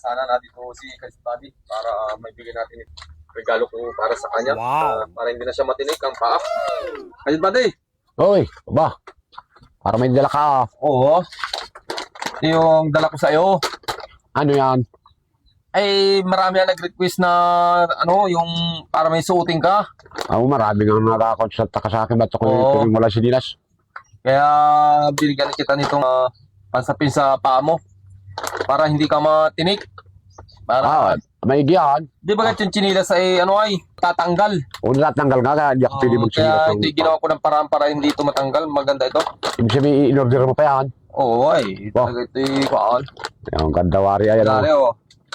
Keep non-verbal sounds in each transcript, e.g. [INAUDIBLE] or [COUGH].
sana na dito si Kasi Buddy para may bigyan natin ito. regalo ko para sa kanya. Wow. Ah, para hindi na siya matinik ang paa. Kasi Buddy, Hoy, ba? Para may dala ka. ah. oo. Ito yung dala ko sa iyo. Ano yan? Ay, marami ang nag-request na ano, yung para may suotin ka. Ako marami nga nakakonsult ka sa akin. Ba't ako Oo. yung wala si Dinas? Kaya binigyan kita nitong ah, pansapin sa paa mo. Para hindi ka matinik. Para, Ah, may igiyan. di ba yung chinilas ay ano ay tatanggal. O natanggal nga ka. Hindi ako pwede Oo, magsilat. kaya ito yung ginawa ko ng paraan para hindi ito matanggal. Maganda ito. Ibig sabihin, in-order mo pa yan. Oo, ay. Wow. Talaga ito yung kuhaan. Ang ganda wari ayan. Dali, Oh. oh.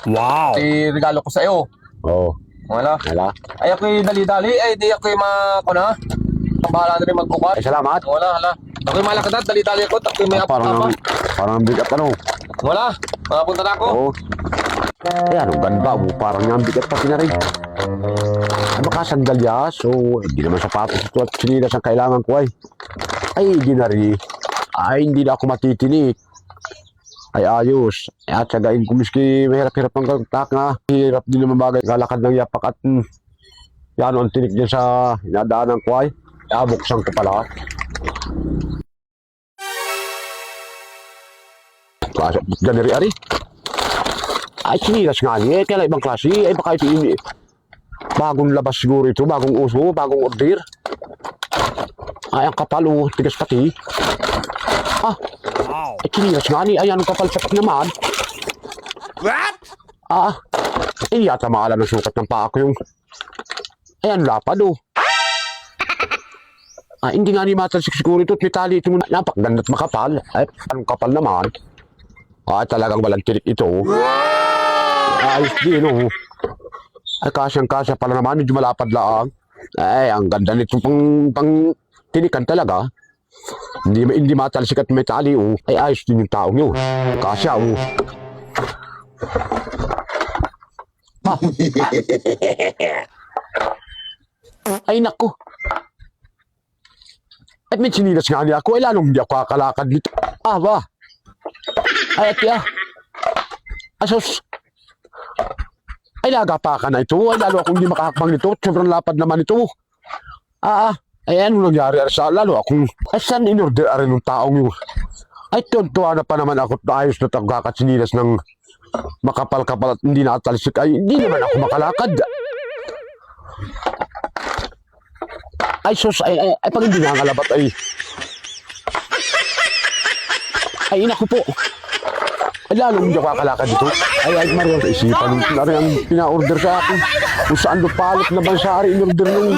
Wow. Ito yung regalo ko sa iyo. Oo. Wala. Hala. Ay, ako yung dali-dali. Ay, di ako yung mga, ako na. Kabahala na rin magkukat. Ay, salamat. Wala, wala. Ako yung malakad dali-dali ako. Ako yung may Ah, parang, apa-apa. parang bigat ano. Wala. Makapunta na ako. Oo. Ayan, ang ganda mo. Parang nga ang bigat pati na rin. Ay, baka sandalyas. So, hindi naman sapatos ito at sinilas ang kailangan ko ay. Ay, hindi na rin. Ay, hindi na ako matitinik. Ay, ayos. At sagain ko miski mahirap-hirap ang kaltak nga. Hirap din naman bagay. Kalakad ng yapak at mm, yan ang tinik dyan sa inadaanan ko ay. Ah, buksan ko pala. Klase, rin ari. Ay, sinilas nga niya. Kaya ibang klase. Ay, baka ito ini. Bagong labas siguro ito. Bagong uso. Bagong order. Ay, ang kapal oh. Tigas pati. Ah, ay, sinilas nga niya. Ay, anong kapal pati naman. What? Ah, ay, yata maalam ng sukat ng paa ko yung... Ay, ang lapad oh. Ah, hindi nga ni matalsik siguro ito. May tali ito. Napakaganda at makapal. Ay, anong kapal naman. Ay, talagang walang tirik ito. Ayos din oh. Ay, kasyang kasya pala naman. Medyo malapad lang. Ay, ang ganda nito pang, pang tinikan talaga. Hindi, hindi matalsik at may tali oh. Ay, ayos din yung taong yun. Kasya oh. [LAUGHS] Ay, naku. At may sinilas nga niya ako. Ay, lalong hindi ako kakalakad dito. Ah, ba? Ay, ati ah. Asos. Ay, laga pa ka na ito. Ay, lalo akong hindi makakapang nito. Sobrang lapad naman ito. Ah, ah. Ay, ano nangyari sa lalo akong... Ay, saan in-order rin ng taong yun? Ay, tuntua na pa naman ako. Ayos na tayo kakasinilas ng makapal-kapal at hindi nakatalisik. Ay, hindi naman ako makalakad. Ay, sus, ay, ay, ay, pag hindi nakakalabat, ay... Ay, naku po. Ay, lalong hindi ako kakalakad dito. Ay, ay, Mario, sa isipan rin ang pina-order sa akin. Kung saan lupalot na bansari in-order nung